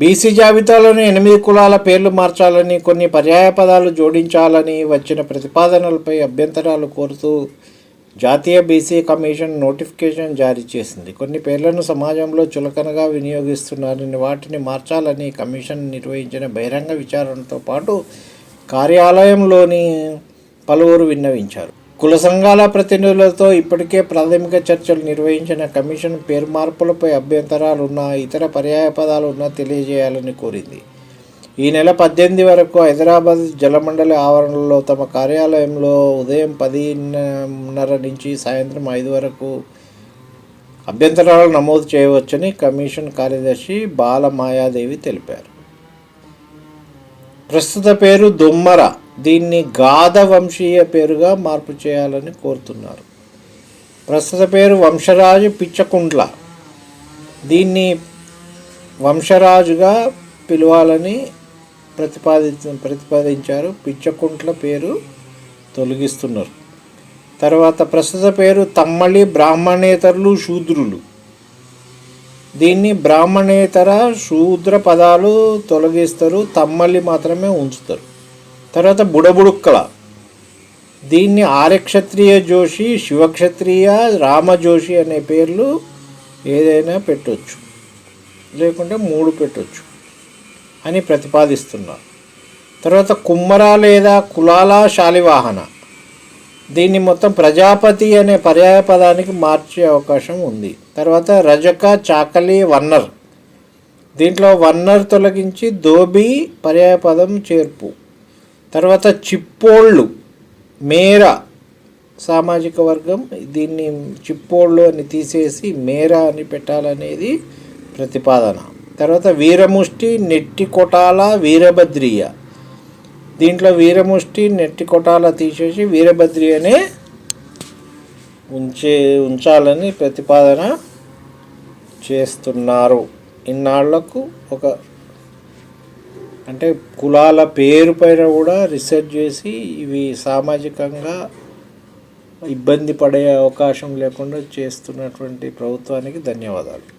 BC జాబితాలోని ఎనిమిది కులాల పేర్లు మార్చాలని కొన్ని పర్యాయ పదాలు జోడించాలని వచ్చిన ప్రతిపాదనలపై అభ్యంతరాలు కోరుతూ జాతీయ బీసీ కమిషన్ నోటిఫికేషన్ జారీ చేసింది. కొన్ని పేర్లను సమాజంలో చులకనగా వినియోగిస్తున్నారని వాటిని మార్చాలని కమిషన్ నిర్వహించిన బహిరంగ విచారణతో పాటు కార్యాలయంలోని పలువురు విన్నవించారు. కుల సంఘాల ప్రతినిధులతో ఇప్పటికే ప్రాథమిక చర్చలు నిర్వహించిన కమిషన్ పేరు మార్పులపై అభ్యంతరాలున్న ఇతర పర్యాయ పదాలు ఉన్నా తెలియజేయాలని కోరింది. ఈ నెల పద్దెనిమిది వరకు హైదరాబాద్ జలమండలి ఆవరణలో తమ కార్యాలయంలో ఉదయం పదిన్నర నుంచి సాయంత్రం ఐదు వరకు అభ్యంతరాలు నమోదు చేయవచ్చని కమిషన్ కార్యదర్శి బాల మాయాదేవి తెలిపారు. ప్రస్తుత పేరు దొమ్మర. దీన్ని గాధ వంశీయ పేరుగా మార్పు చేయాలని కోరుతున్నారు. ప్రస్తుత పేరు వంశరాజు పిచ్చకుంట్ల దీన్ని వంశరాజుగా పిలవాలని ప్రతిపాది ప్రతిపాదించారు. పిచ్చకుంట్ల పేరు తొలగిస్తున్నారు. తర్వాత ప్రస్తుత పేరు తమ్మళి బ్రాహ్మణేతరులు శూద్రులు. దీన్ని బ్రాహ్మణేతర శూద్ర పదాలు తొలగిస్తారు. తమ్మలి మాత్రమే ఉంచుతారు. తర్వాత బుడబుడుక్కల. దీన్ని ఆర్యక్షత్రియ జోషి శివక్షత్రియ రామజోషి అనే పేర్లు ఏదైనా పెట్టొచ్చు. లేకుంటే మూడు పెట్టొచ్చు అని ప్రతిపాదిస్తున్నారు. తర్వాత కుమ్మర లేదా కులాల శాలివాహన. దీన్ని మొత్తం ప్రజాపతి అనే పర్యాయ పదానికి మార్చే అవకాశం ఉంది. తర్వాత రజక చాకలి వన్నర్. దీంట్లో వన్నర్ తొలగించి దోబి పర్యాయ పదం చేర్పు. తర్వాత చిప్పోళ్ళు మేర సామాజిక వర్గం దీన్ని చిప్పోళ్ళు అని తీసేసి మేర అని పెట్టాలనేది ప్రతిపాదన. తర్వాత వీరముష్టి నెట్టి కొటాల వీరభద్రియ. దీంట్లో వీరముష్టి నెట్టి కొటాల తీసేసి వీరభద్రి అనే ఉంచే ఉంచాలని ప్రతిపాదన చేస్తున్నారు. ఇన్నాళ్ళకు ఒక అంటే కులాల పేరు పైన కూడా రీసెర్చ్ చేసి ఇవి సామాజికంగా ఇబ్బంది పడే అవకాశం లేకుండా చేస్తున్నటువంటి ప్రభుత్వానికి ధన్యవాదాలు.